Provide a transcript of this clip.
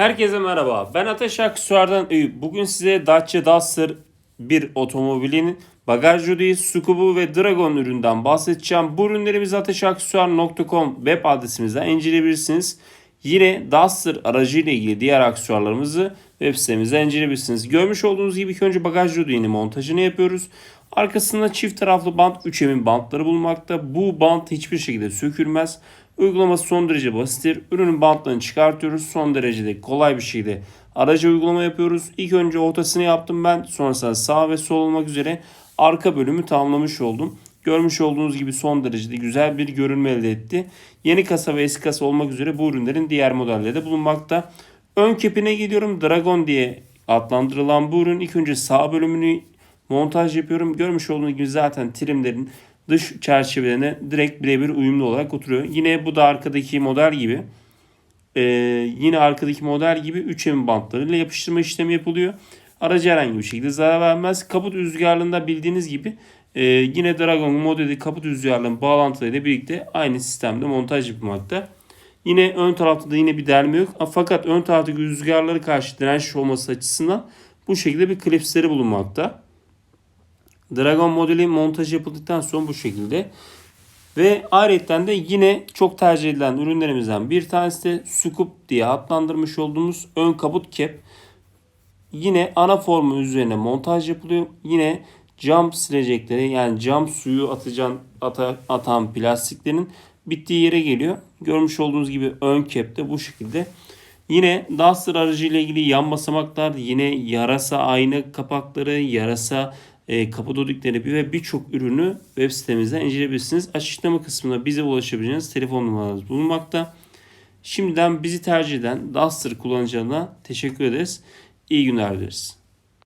Herkese merhaba. Ben Ateş Aksuar'dan Eyüp. Bugün size Dacia Duster bir otomobilin bagaj jüriyi, Sukubu ve Dragon üründen bahsedeceğim. Bu ürünlerimizi ateşaksuar.com web adresimizden inceleyebilirsiniz. Yine Duster aracıyla ilgili diğer aksesuarlarımızı web sitemizden inceleyebilirsiniz. Görmüş olduğunuz gibi ilk önce bagaj jüriğini montajını yapıyoruz. Arkasında çift taraflı bant 3 emin bantları bulunmakta. Bu bant hiçbir şekilde sökülmez. Uygulaması son derece basittir. Ürünün bantlarını çıkartıyoruz. Son derecede kolay bir şekilde araca uygulama yapıyoruz. İlk önce ortasını yaptım ben. Sonrasında sağ ve sol olmak üzere arka bölümü tamamlamış oldum. Görmüş olduğunuz gibi son derecede güzel bir görünme elde etti. Yeni kasa ve eski kasa olmak üzere bu ürünlerin diğer modelleri de bulunmakta. Ön kepine geliyorum. Dragon diye adlandırılan bu ürün ilk önce sağ bölümünü montaj yapıyorum. Görmüş olduğunuz gibi zaten trimlerin dış çerçevelerine direkt birebir uyumlu olarak oturuyor. Yine bu da arkadaki model gibi. Ee, yine arkadaki model gibi 3 emin bantlarıyla yapıştırma işlemi yapılıyor. Araca herhangi bir şekilde zarar vermez. Kaput rüzgarlığında bildiğiniz gibi e, yine Dragon modeli kaput rüzgarlığının bağlantılarıyla birlikte aynı sistemde montaj yapılmakta. Yine ön tarafta da yine bir delme yok. Fakat ön taraftaki rüzgarları karşı dirençli olması açısından bu şekilde bir klipsleri bulunmakta. Dragon modeli montaj yapıldıktan sonra bu şekilde. Ve ayrıca de yine çok tercih edilen ürünlerimizden bir tanesi de Scoop diye adlandırmış olduğumuz ön kaput cap. Yine ana formu üzerine montaj yapılıyor. Yine cam silecekleri yani cam suyu atacağın, ata, atan plastiklerin bittiği yere geliyor. Görmüş olduğunuz gibi ön de bu şekilde. Yine Duster aracıyla ilgili yan basamaklar, yine yarasa ayna kapakları, yarasa e, dodikleri ve birçok ürünü web sitemizden inceleyebilirsiniz. Açıklama kısmında bize ulaşabileceğiniz telefon numaranız bulunmakta. Şimdiden bizi tercih eden Duster kullanıcılarına teşekkür ederiz. İyi günler dileriz.